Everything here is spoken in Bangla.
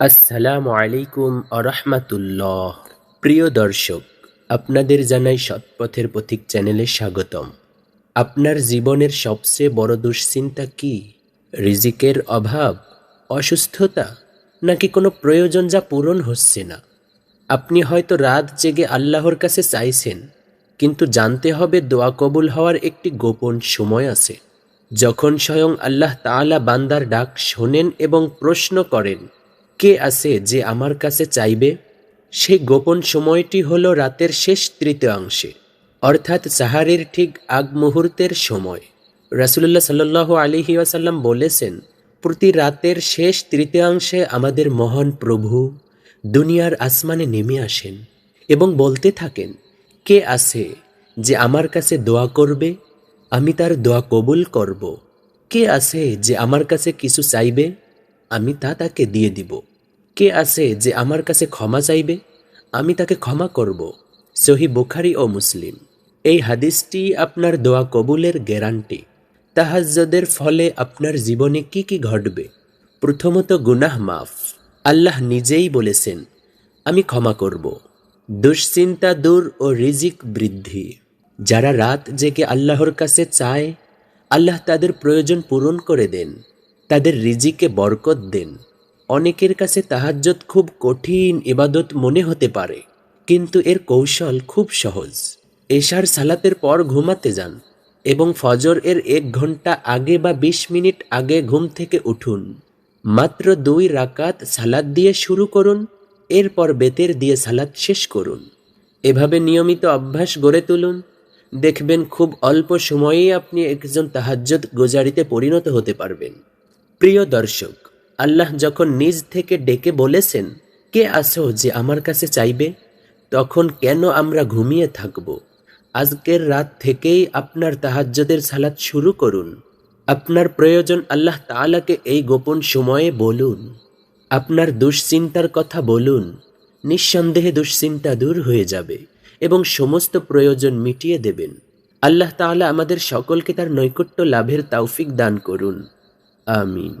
আসসালামু আলাইকুম আরহামাতুল্লাহ। প্রিয় দর্শক, আপনাদের জানাই সৎপথের পথিক চ্যানেলে স্বাগতম। আপনার জীবনের সবচেয়ে বড় দুশ্চিন্তা কি? রিজিকের অভাব, অসুস্থতা, নাকি কোনো প্রয়োজন যা পূরণ হচ্ছে না? আপনি হয়তো রাত জেগে আল্লাহর কাছে চাইছেন, কিন্তু জানতে হবে দোয়া কবুল হওয়ার একটি গোপন সময় আছে। যখন স্বয়ং আল্লাহ তাআলা বান্দার ডাক শোনেন এবং প্রশ্ন করেন কে আছে যে আমার কাছে চাইবে সেই গোপন সময়টি হলো রাতের শেষ তৃতীয়াংশে, অর্থাৎ সাহারের ঠিক আগ মুহূর্তের সময়। রাসুলুল্লাহ সাল্লাহ আলিহি ওয়াসাল্লাম বলেছেন, প্রতি রাতের শেষ তৃতীয়াংশে আমাদের মহান প্রভু দুনিয়ার আসমানে নেমে আসেন এবং বলতে থাকেন, কে আছে যে আমার কাছে দোয়া করবে? আমি তার দোয়া কবুল করব। কে আছে যে আমার কাছে কিছু চাইবে? আমি তা তাকে দিয়ে দিব। কে আছে যে আমার কাছে ক্ষমা চাইবে? আমি তাকে ক্ষমা করব, সহি বুখারি ও মুসলিম। এই হাদিসটি আপনার দোয়া কবুলের গ্যারান্টি। তাহাজ্জদের ফলে আপনার জীবনে কি কি ঘটবে? প্রথমত গুনাহ মাফ। আল্লাহ নিজেই বলেছেন, আমি ক্ষমা করব। দুশ্চিন্তা দূর ও রিজিক বৃদ্ধি। যারা রাত জেগে আল্লাহর কাছে চায়, আল্লাহ তাদের প্রয়োজন পূরণ করে দেন, তাদের রিজিকে বরকত দেন। অনেকের কাছে তাহাজ্জত খুব কঠিন ইবাদত মনে হতে পারে, কিন্তু এর কৌশল খুব সহজ। এশার সালাতের পর ঘুমাতে যান এবং ফজর এর এক ঘণ্টা আগে বা বিশ মিনিট আগে ঘুম থেকে উঠুন। মাত্র দুই রাকাত সালাদ দিয়ে শুরু করুন, এরপর বেতের দিয়ে সালাদ শেষ করুন। এভাবে নিয়মিত অভ্যাস গড়ে তুলুন। দেখবেন খুব অল্প সময়েই আপনি একজন তাহাজ্জত গোজারিতে পরিণত হতে পারবেন। প্রিয় দর্শক আল্লাহ যখন নিজ থেকে ডেকে বলেছেন, কে আসো যে আমার কাছে চাইবে? তখন কেন আমরা ঘুমিয়ে থাকব? আজকের রাত থেকেই আপনার তাহাজ্জদের সালাত শুরু করুন। আপনার প্রয়োজন আল্লাহ তাআলাকে এই গোপন সময়ে বলুন। আপনার দুশ্চিন্তার কথা বলুন। নিঃসন্দেহে দুশ্চিন্তা দূর হয়ে যাবে এবং সমস্ত প্রয়োজন মিটিয়ে দেবেন। আল্লাহ তাআলা আমাদের সকলকে তার নৈকট্য লাভের তৌফিক দান করুন। আমিন।